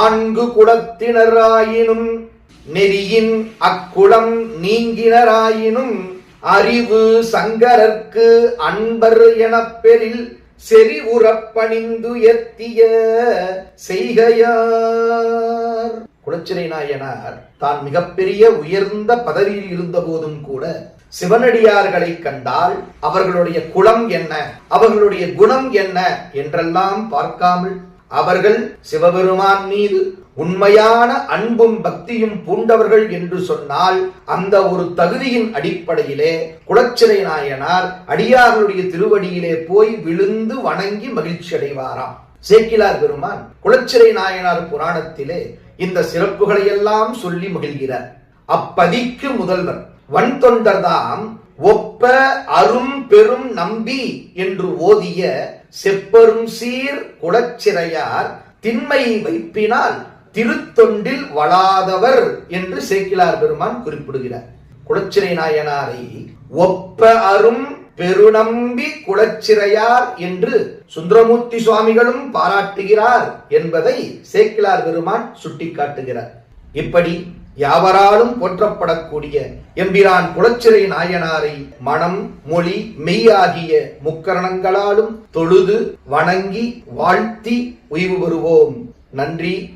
நான்கு குலத்தினராயினும் நெறியின் அக்குளம் நீங்கினராயினும் அறிவு சங்கரர்க்கு அன்பர் எனப் பெரில் செறிவுறப் எத்திய செய்கையார். குலச்சிறை நாயனார் தான் மிகப்பெரிய உயர்ந்த பதவியில் இருந்த போதும் கூட சிவனடியார்களை கண்டால் அவர்களுடைய குலம் என்ன அவர்களுடைய குணம் என்ன என்றெல்லாம் பார்க்காமல் அவர்கள் சிவபெருமான் மீது உண்மையான அன்பும் பக்தியும் பூண்டவர்கள் என்று சொன்னால் அந்த ஒரு தகுதியின் அடிப்படையிலே குலச்சிறை நாயனார் அடியார்களுடைய திருவடியிலே போய் விழுந்து வணங்கி மகிழ்ச்சி அடைவாராம். சேக்கிலார் பெருமான் குலச்சிறை நாயனார் புராணத்திலே இந்த சிறப்புகளை எல்லாம் சொல்லி மகிழ்கிறார். அப்பதிக்கு முதல்வர் வன்தொண்டர்தாம் ஒப்ப அரும் பெரும் நம்பி என்று ஓதிய செப்பரும் சீர் குலச்சிறையார் திண்மை வைப்பினால் திருத்தொண்டில் வளாதவர் என்று சேக்கிலார் பெருமான் குறிப்பிடுகிறார். குலச்சிறை நாயனாரை ஒப்ப அரும் பெருநம்பி குலச்சிறையார் என்று சுந்தரமூர்த்தி சுவாமிகளும் பாராட்டுகிறார் என்பதை சேக்கிலார் பெருமான் சுட்டிக்காட்டுகிறார். இப்படி யாவராலும் போற்றப்படக்கூடிய எம்பிரான் குலச்சிறை நாயனாரை மனம் மொழி மெய்யாகிய முக்கரணங்களாலும் தொழுது வணங்கி வாழ்த்தி உய்வு பெறுவோம். நன்றி.